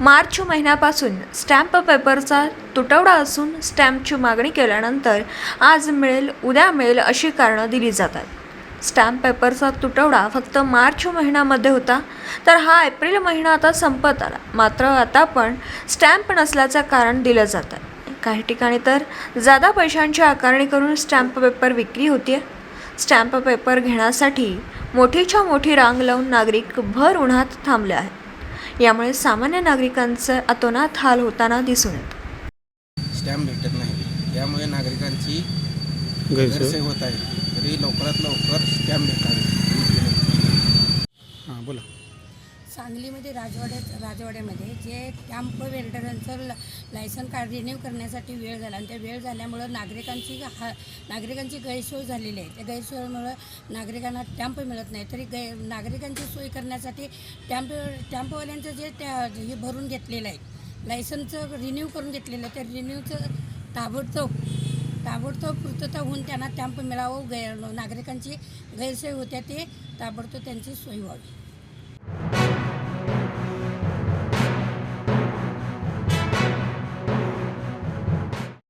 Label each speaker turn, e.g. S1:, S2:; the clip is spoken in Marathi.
S1: मार्च महिन्यापासून स्टॅम्प पेपरचा तुटवडा असून स्टॅम्पची मागणी केल्यानंतर आज मिळेल उद्या मिळेल अशी कारणं दिली जातात. स्टॅम्प पेपरचा तुटवडा फक्त मार्च महिन्यामध्ये होता तर हा एप्रिल महिना आता संपत आला. मात्र आता पण स्टॅम्प नसल्याचं कारण दिलं जातं काही ठिकाणी तर जादा पैशांची आकारणी करून स्टॅम्प पेपर विक्री होते स्टॅम्प पेपर घेण्यासाठी मोठीच्या मोठी रांग लावून नागरिक भर उन्हात थांबले आहेत. यामुळे सामान्य नागरिकांचे अतोनात हाल होताना दिसून येत.
S2: स्टॅम्प भेटत नाही. त्यामुळे नागरिकांची
S3: गैरसोय
S2: होत आहे. तरी लवकरात लवकर स्टॅम्प भेटावे.
S4: सांगलीमध्ये राजवाड्यात राजवाड्यामध्ये जे कॅम्प वेल्डरांचं ल लायसन कार्ड रिन्यू करण्यासाठी वेळ झाला आणि त्या वेळ झाल्यामुळं नागरिकांची हा नागरिकांची गैरसोय झालेली आहे. त्या गैरसोयीमुळं नागरिकांना टॅम्प मिळत नाही. तरी गै नागरिकांची सोय करण्यासाठी टॅम्प टॅम्पवाल्यांचं जे त्या हे भरून घेतलेलं आहे लायसनचं रिन्यू करून घेतलेलं आहे त्या रिन्यूचं ताबडतोब ताबडतोब पूर्तता होऊन त्यांना टॅम्प मिळावं गै नागरिकांची गैरसोय होत्या ते ताबडतोब त्यांची सोय व्हावी.